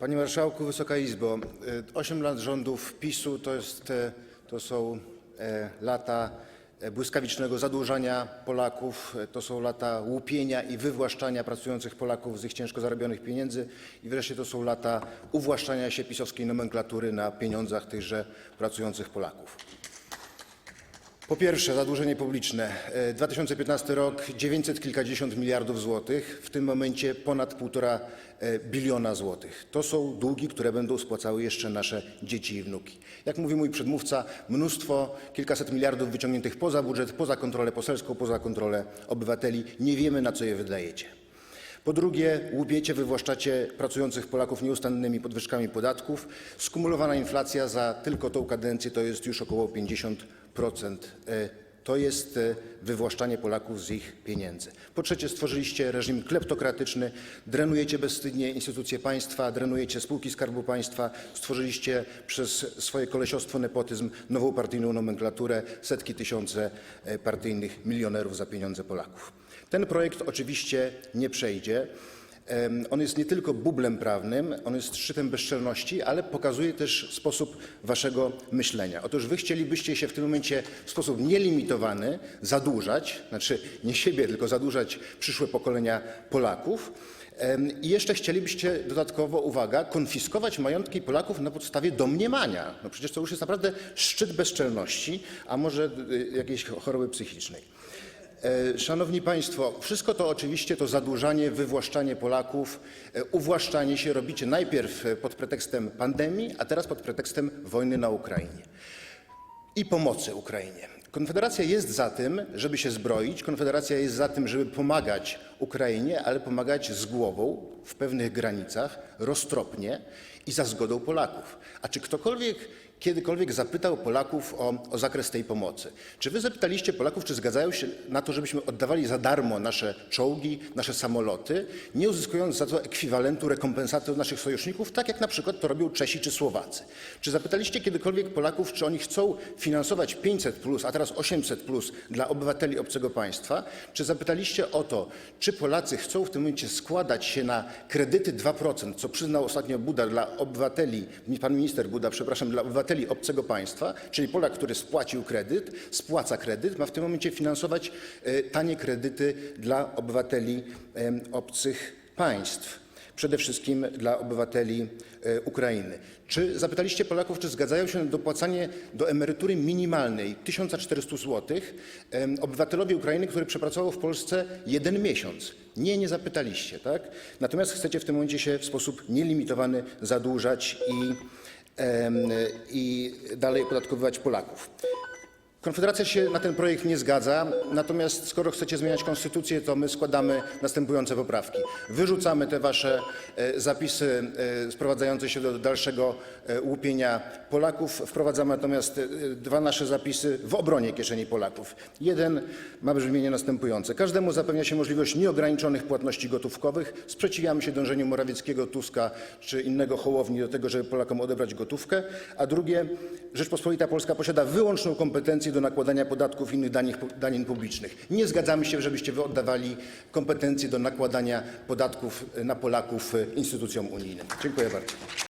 Panie Marszałku, Wysoka Izbo! 8 lat rządów PiSu to, jest, e, to są e, lata e, błyskawicznego zadłużania Polaków, e, to są lata łupienia i wywłaszczania pracujących Polaków z ich ciężko zarobionych pieniędzy i wreszcie to są lata uwłaszczania się pisowskiej nomenklatury na pieniądzach tychże pracujących Polaków. Po pierwsze, zadłużenie publiczne. E, 2015 rok 900 kilkadziesiąt miliardów złotych, w tym momencie ponad 1,5 e, biliona złotych. To są długi, które będą spłacały jeszcze nasze dzieci i wnuki. Jak mówi mój przedmówca, mnóstwo, kilkaset miliardów wyciągniętych poza budżet, poza kontrolę poselską, poza kontrolę obywateli. Nie wiemy, na co je wydajecie. Po drugie, łupiecie, wywłaszczacie pracujących Polaków nieustannymi podwyżkami podatków. Skumulowana inflacja za tylko tą kadencję to jest już około 50%. E, To jest e, wywłaszczanie Polaków z ich pieniędzy. Po trzecie, stworzyliście reżim kleptokratyczny, drenujecie bezwstydnie instytucje państwa, drenujecie spółki Skarbu Państwa, stworzyliście przez swoje kolesiostwo, nepotyzm nową partyjną nomenklaturę, setki, tysiące e, partyjnych milionerów za pieniądze Polaków. Ten projekt oczywiście nie przejdzie. On jest nie tylko bublem prawnym, on jest szczytem bezczelności, ale pokazuje też sposób waszego myślenia. Otóż wy chcielibyście się w tym momencie w sposób nielimitowany zadłużać, znaczy nie siebie, tylko zadłużać przyszłe pokolenia Polaków. I jeszcze chcielibyście dodatkowo, uwaga, konfiskować majątki Polaków na podstawie domniemania. No przecież to już jest naprawdę szczyt bezczelności, a może y, jakiejś choroby psychicznej. E, Szanowni Państwo, wszystko to oczywiście to zadłużanie, wywłaszczanie Polaków, e, uwłaszczanie się robicie najpierw e, pod pretekstem pandemii, a teraz pod pretekstem wojny na Ukrainie. I pomocy Ukrainie. Konfederacja jest za tym, żeby się zbroić, Konfederacja jest za tym, żeby pomagać Ukrainie, ale pomagać z głową, w pewnych granicach, roztropnie i za zgodą Polaków. A czy ktokolwiek kiedykolwiek zapytał Polaków o, o zakres tej pomocy? Czy wy zapytaliście Polaków, czy zgadzają się na to, żebyśmy oddawali za darmo nasze czołgi, nasze samoloty, nie uzyskując za to ekwiwalentu rekompensaty od naszych sojuszników, tak jak na przykład to robią Czesi czy Słowacy? Czy zapytaliście kiedykolwiek Polaków, czy oni chcą finansować 500 plus, a teraz 800 plus dla obywateli obcego państwa? Czy zapytaliście o to, czy Polacy chcą w tym momencie składać się na kredyty 2%, co przyznał ostatnio Buda dla obywateli, pan minister Buda, przepraszam, dla obywateli obcego państwa, czyli Polak, który spłacił kredyt, spłaca kredyt, ma w tym momencie finansować e, tanie kredyty dla obywateli obcych państw przede wszystkim dla obywateli e, Ukrainy. Czy zapytaliście Polaków, czy zgadzają się na dopłacanie do emerytury minimalnej 1400 zł obywatelowi Ukrainy, który przepracował w Polsce jeden miesiąc? Nie, nie zapytaliście, tak? Natomiast chcecie w tym momencie się w sposób nielimitowany zadłużać i, i dalej opodatkowywać Polaków. Konfederacja się na ten projekt nie zgadza, natomiast skoro chcecie zmieniać konstytucję, to my składamy następujące poprawki. Wyrzucamy te wasze e, zapisy e, sprowadzające się do dalszego e, łupienia Polaków. Wprowadzamy natomiast dwa nasze zapisy w obronie kieszeni Polaków. Jeden ma brzmienie następujące. Każdemu zapewnia się możliwość nieograniczonych płatności gotówkowych. Sprzeciwiamy się dążeniu Morawieckiego, Tuska czy innego Hołowni do tego, żeby Polakom odebrać gotówkę. A drugie, Rzeczpospolita Polska posiada wyłączną kompetencję do nakładania podatków i innych danin, publicznych. Nie zgadzamy się, żebyście wy oddawali kompetencje do nakładania podatków na Polaków instytucjom unijnym. Dziękuję bardzo.